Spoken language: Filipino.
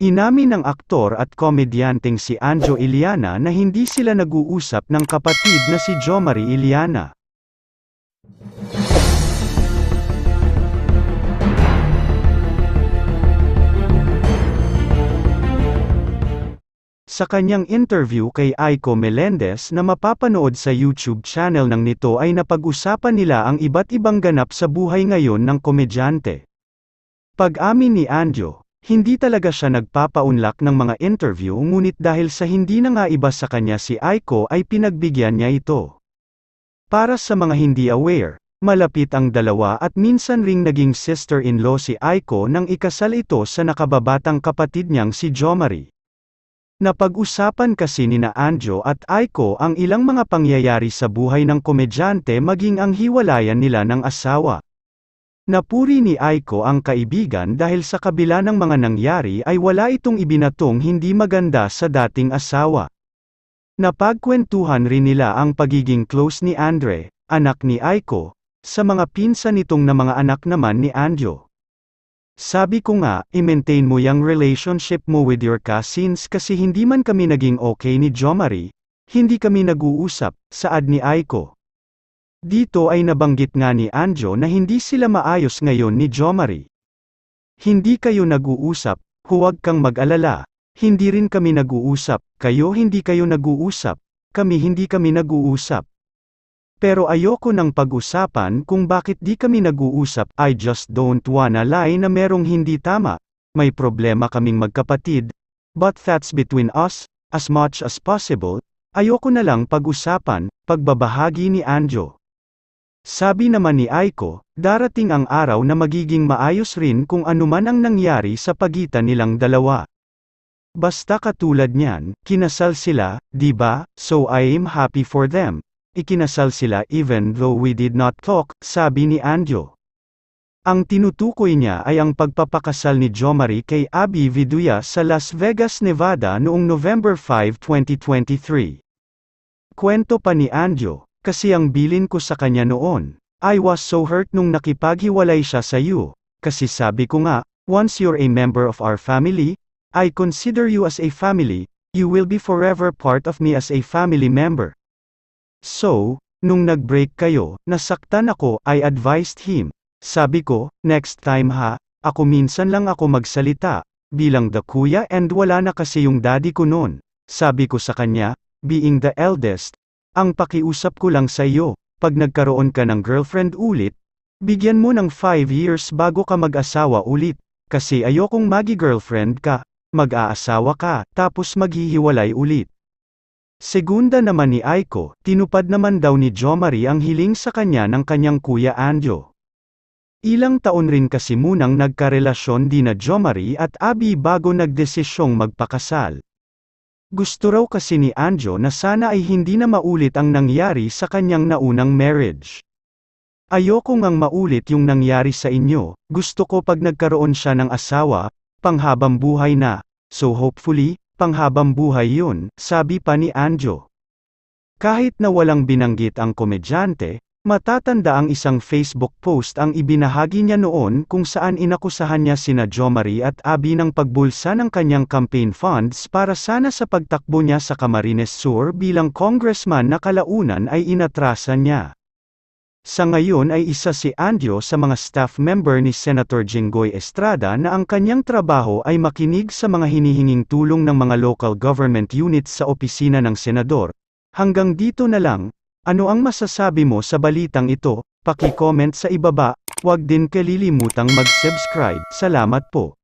Inamin ng aktor at komedyanteng si Anjo Iliana na hindi sila nag-uusap ng kapatid na si Jomari Iliana. Sa kanyang interview kay Aiko Melendez na mapapanood sa YouTube channel ng nito ay napag-usapan nila ang iba't ibang ganap sa buhay ngayon ng komedyante. Pag-amin ni Anjo, hindi talaga siya nagpapaunlak ng mga interview ngunit dahil sa hindi na nga iba sa kanya si Aiko ay pinagbigyan niya ito. Para sa mga hindi aware, malapit ang dalawa at minsan ring naging sister-in-law si Aiko nang ikasal ito sa nakababatang kapatid niyang si Jomari. Napag-usapan kasi ni na Anjo at Aiko ang ilang mga pangyayari sa buhay ng komedyante maging ang hiwalayan nila ng asawa. Napuri ni Aiko ang kaibigan dahil sa kabila ng mga nangyari ay wala itong ibinatong hindi maganda sa dating asawa. Napagkwentuhan rin nila ang pagiging close ni Andre, anak ni Aiko, sa mga pinsan nitong na mga anak naman ni Anjo. Sabi ko nga, i-maintain mo yung relationship mo with your cousins kasi hindi man kami naging okay ni Jomari, hindi kami nag-uusap, saad ni Aiko. Dito ay nabanggit nga ni Anjo na hindi sila maayos ngayon ni Jomari. Hindi kayo nag-uusap, huwag kang mag-alala. Hindi rin kami nag-uusap, kayo hindi kayo nag-uusap, kami hindi kami nag-uusap. Pero ayoko nang pag-usapan kung bakit di kami nag-uusap, I just don't wanna lie na merong hindi tama. May problema kaming magkapatid, but that's between us, as much as possible, ayoko na lang pag-usapan, pagbabahagi ni Anjo. Sabi naman ni Aiko, darating ang araw na magiging maayos rin kung anuman ang nangyari sa pagitan nilang dalawa. Basta katulad niyan, kinasal sila, di ba? So I'm happy for them. Ikinasal sila even though we did not talk, sabi ni Anjo. Ang tinutukoy niya ay ang pagpapakasal ni Jomari kay Abby Viduya sa Las Vegas, Nevada noong November 5, 2023. Kwento pa ni Anjo, kasi ang bilin ko sa kanya noon, I was so hurt nung nakipaghiwalay siya sa iyo, kasi sabi ko nga, once you're a member of our family, I consider you as a family, you will be forever part of me as a family member. So, nung nag-break kayo, nasaktan ako, I advised him. Sabi ko, next time ha, ako minsan lang ako magsalita, bilang the kuya and wala na kasi yung daddy ko noon. Sabi ko sa kanya, being the eldest, ang pakiusap ko lang sa iyo, pag nagkaroon ka ng girlfriend ulit, bigyan mo ng 5 years bago ka mag-asawa ulit, kasi ayokong magi-girlfriend ka, mag-aasawa ka, tapos maghihiwalay ulit. Segunda naman ni Aiko, tinupad naman daw ni Jomari ang hiling sa kanya ng kanyang kuya Anjo. Ilang taon rin kasi munang nagkarelasyon di na Jomari at Abi bago nagdesisyong magpakasal. Gusto raw kasi ni Anjo na sana ay hindi na maulit ang nangyari sa kanyang naunang marriage. Ayoko ngang maulit yung nangyari sa inyo, gusto ko pag nagkaroon siya ng asawa, panghabang buhay na, so hopefully, panghabang buhay yun, sabi pa ni Anjo. Kahit na walang binanggit ang komedyante, matatanda ang isang Facebook post ang ibinahagi niya noon kung saan inakusahan niya sina Jomari at Abi ng pagbulsa ng kanyang campaign funds para sana sa pagtakbo niya sa Camarines Sur bilang congressman na kalaunan ay inatrasan niya. Sa ngayon ay isa si Anjo sa mga staff member ni Senator Jinggoy Estrada na ang kanyang trabaho ay makinig sa mga hinihinging tulong ng mga local government units sa opisina ng senador. Hanggang dito na lang, ano ang masasabi mo sa balitang ito? Paki-comment sa ibaba, huwag din kalilimutang mag-subscribe. Salamat po.